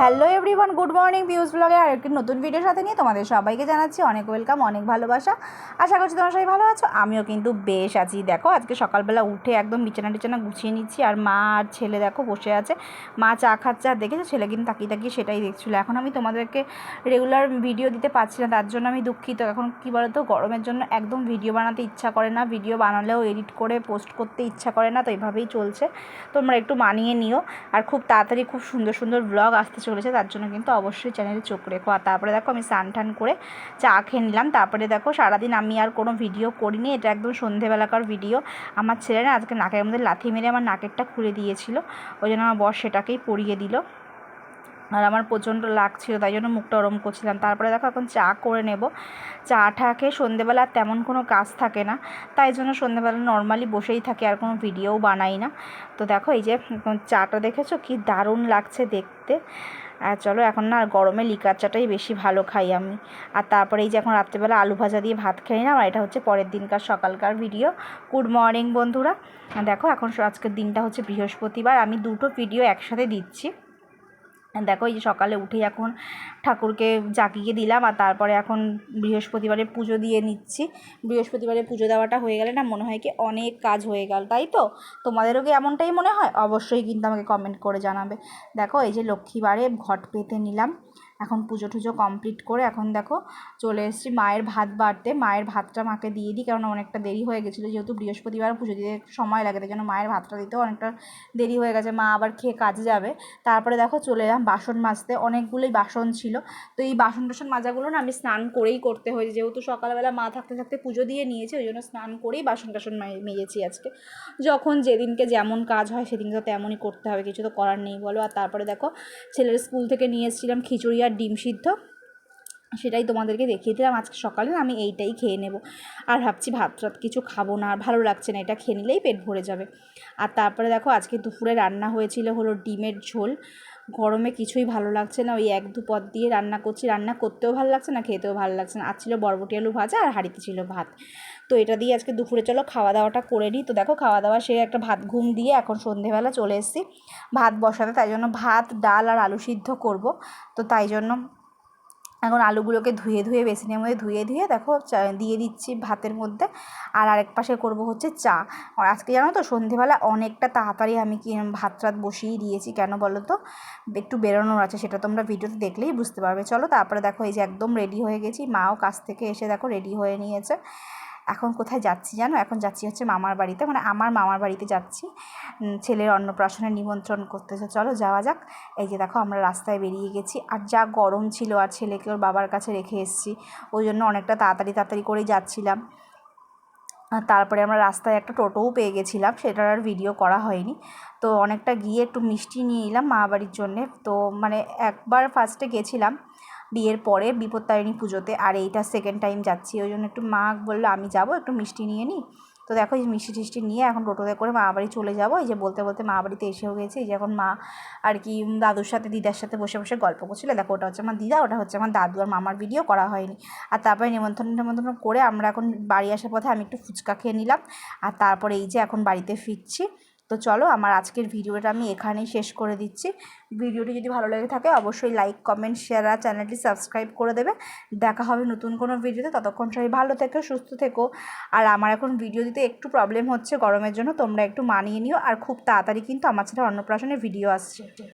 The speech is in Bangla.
Hello everyone, good morning views ব্লগে আর একটি নতুন ভিডিওর সাথে নিয়ে তোমাদের সবাইকে জানাচ্ছি অনেক ওয়েলকাম, অনেক ভালোবাসা। আশা করছি তোমরা সবাই ভালো আছো, আমিও কিন্তু বেশ আছি। দেখো, আজকে সকালবেলা উঠে একদম বিছানা টিছানা গুছিয়ে নিচ্ছি, আর মা আর ছেলে দেখো বসে আছে। মা চা খাচ্ছে, আর দেখেছ ছেলে কিন্তু তাকিয়ে তাকিয়ে সেটাই দেখছিলো। এখন আমি তোমাদেরকে রেগুলার ভিডিও দিতে পারছি না, তার জন্য আমি দুঃখিত। এখন কী বলতো, গরমের জন্য একদম ভিডিও বানাতে ইচ্ছা করে না ভিডিও বানালেও এডিট করে পোস্ট করতে ইচ্ছা করে না, তো এইভাবেই চলছে। তোমরা একটু মানিয়ে নিও, আর খুব তাড়াতাড়ি খুব সুন্দর সুন্দর ব্লগ আসতে চলেছে, তার জন্য কিন্তু অবশ্যই চ্যানেলে চোখ রেখো। আর তারপরে দেখো আমি স্নান টান করে চা খেয়ে নিলাম। তারপরে দেখো সারাদিন আমি আর কোনো ভিডিও করিনি। এটা একদম সন্ধেবেলাকার ভিডিও আমার ছেলে না আজকে নাকের মধ্যে লাথি মেরে আমার নাকেরটা খুলে দিয়েছিল। ওই জন্য আমার বর সেটাকেই পরিয়ে দিল। আর আমার প্রচণ্ড লাগছিল, তাই জন্য মুখটা ওরম করছিলাম। তারপরে দেখো এখন চা করে নেব। চা টা খেয়ে সন্ধেবেলা তেমন কোনো কাজ থাকে না। তাই জন্য সন্ধেবেলা নর্মালি বসেই থাকি, আর কোনো ভিডিও বানাই না। তো দেখো এই যে চাটা দেখেছ? কি দারুণ লাগছে দেখতে। আর চলো এখন না গরমে লিকার চাটাই বেশি ভালো খাই আমি। আর তারপরে এই যে এখন রাত্রেবেলা আলু ভাজা দিয়ে ভাত খেয়ে নিলাম, আর এটা হচ্ছে পরের দিনকার সকালকার ভিডিও গুড মর্নিং বন্ধুরা। দেখো এখন আজকের দিনটা হচ্ছে বৃহস্পতিবার, আমি দুটো ভিডিও একসাথে দিচ্ছি। দেখো এই যে সকালে উঠে এখন ঠাকুরকে জাগিয়ে দিলাম আর তারপরে এখন বৃহস্পতিবারে পুজো দিয়ে নিচ্ছি। বৃহস্পতিবারে পুজো দেওয়াটা হয়ে গেলে না মনে হয় কি অনেক কাজ হয়ে গেল, তাই তো? তোমাদেরও কি এমনটাই মনে হয়? অবশ্যই কিন্তু আমাকে কমেন্ট করে জানাবে। দেখো এই যে লক্ষ্মীবারে ঘট পেতে নিলাম। এখন পুজো টুজো কমপ্লিট করে এখন দেখো চলে এসেছি মায়ের ভাত বাড়তে। মায়ের ভাতটা মাকে দিয়ে দিই কারণ অনেকটা দেরি হয়ে গেছিল। যেহেতু বৃহস্পতিবার পুজো দিতে সময় লাগে, তাই জন্য মায়ের ভাতটা দিতেও অনেকটা দেরি হয়ে গেছে। মা আবার খেয়ে কাজে যাবে। তারপরে দেখো চলে এলাম বাসন মাজতে। অনেকগুলোই বাসন ছিল। তো এই বাসন টাসন মাজাগুলো না আমি স্নান করেই করতে হয়েছে। যেহেতু সকালবেলা মা থাকতে থাকতে পুজো দিয়ে নিয়েছে, ওই জন্য স্নান করেই বাসন টাসন মেজেছি আজকে। যখন যেদিনকে যেমন কাজ হয়, সেদিনকে তো তেমনই করতে হবে। কিছু তো করার নেই বলো। আর তারপরে দেখো ছেলের স্কুল থেকে নিয়ে এসেছিলাম খিচুড়ি আর ডিম সিদ্ধ, সেটাই তোমাদেরকে দেখিয়ে দিলাম আজকে সকালে, আমি এইটাই খেয়ে নেব। আর ভাবছি ভাত টাত কিছু খাব না, আর ভালো লাগছে না, এটা খেয়ে নিলেই পেট ভরে যাবে। আর তারপরে দেখো, আজকে দুপুরে রান্না হয়েছিল হলো ডিমের ঝোল গরমে কিছুই ভালো লাগছে না। ওই এক দু পদ দিয়ে রান্না করছি। রান্না করতেও ভালো লাগছে না, খেতেও ভালো লাগছে না। আর ছিল বরবটি আলু ভাজা আর হাঁড়িতে ছিল ভাত। তো এটা দিয়ে আজকে দুপুরে চলো খাওয়া দাওয়াটা করে নিই। তো দেখো খাওয়া দাওয়া সে একটা ভাত ঘুম দিয়ে এখন সন্ধেবেলা চলে এসেছি। ভাত বসাতে, তাই জন্য ভাত, ডাল আর আলু সিদ্ধ করব। তো তাই জন্য এখন আলুগুলোকে ধুয়ে ধুয়ে বেসিনের মধ্যে ধুয়ে ধুয়ে দেখো দিয়ে দিচ্ছি ভাতের মধ্যে। আর আরেক পাশে করব হচ্ছে চা। আর আজকে জানো তো, সন্ধেবেলা অনেকটা তাড়াতাড়ি আমি কি ভাত রাত বসিয়ে দিয়েছি, কেন বলো তো? একটু বেরোনোর আছে, সেটা তোমরা ভিডিওতে দেখলেই বুঝতে পারবে। চলো তারপরে দেখো এই যে একদম রেডি হয়ে গেছি, মাও কাছ থেকে এসে দেখো রেডি হয়ে নিয়েছে। এখন কোথায় যাচ্ছি জানো? এখন যাচ্ছি হচ্ছে মামার বাড়িতে। মানে আমার মামার বাড়িতে যাচ্ছি। ছেলের অন্নপ্রাশনের নিমন্ত্রণ করতেছে। চলো যাওয়া যাক। এই যে দেখো, আমরা রাস্তায় বেরিয়ে গেছি। আর যা গরম ছিল, আর ছেলেকে ওর বাবার কাছে রেখে এসেছি। ওই জন্য অনেকটা তাড়াতাড়ি তাড়াতাড়ি করেই যাচ্ছিলাম। তারপরে আমরা রাস্তায় একটা টোটোও পেয়ে গেছিলাম। সেটার আর ভিডিও করা হয়নি। তো অনেকটা গিয়ে একটু মিষ্টি নিয়ে এলাম মা বাড়ির জন্যে। তো মানে একবার ফার্স্টে গেছিলাম। বিয়ের পরে বিপত্তারিণী পুজোতে আর এইটা সেকেন্ড টাইম যাচ্ছি। ওই জন্য একটু মা বলল, আমি যাব, একটু মিষ্টি নিয়ে নিই তো দেখো এই মিষ্টি টিষ্টি নিয়ে এখন টোটোতে করে মা বাড়ি চলে যাব। এই যে বলতে বলতে মা বাড়িতে এসেও গেছে। এই যে এখন মা আর কি দাদুর সাথে, দিদার সাথে বসে বসে গল্প করছিল। দেখো, ওটা হচ্ছে আমার দিদা, ওটা হচ্ছে আমার দাদু আর মামার ভিডিও করা হয়নি। আর তারপরে নিমন্ত্রণ নিমন্ত্রণ করে আমরা এখন বাড়ি আসার পথে আমি একটু ফুচকা খেয়ে নিলাম। আর তারপরে এই যে এখন বাড়িতে ফিরছি। তো চলো আমার আজকের ভিডিওটা আমি এখানেই শেষ করে দিচ্ছি। ভিডিওটি যদি ভালো লেগে থাকে অবশ্যই লাইক কমেন্ট শেয়ার আর চ্যানেলটি সাবস্ক্রাইব করে দেবে। দেখা হবে নতুন কোনো ভিডিওতে। ততক্ষণ সবাই ভালো থেকো, সুস্থ থেকো। আর আমার এখন ভিডিও দিতে একটু প্রবলেম হচ্ছে গরমের জন্য। তোমরা একটু মানিয়ে নিও। আর খুব তাড়াতাড়ি কিন্তু আমার সাথে অন্নপ্রাশনের ভিডিও আসছে।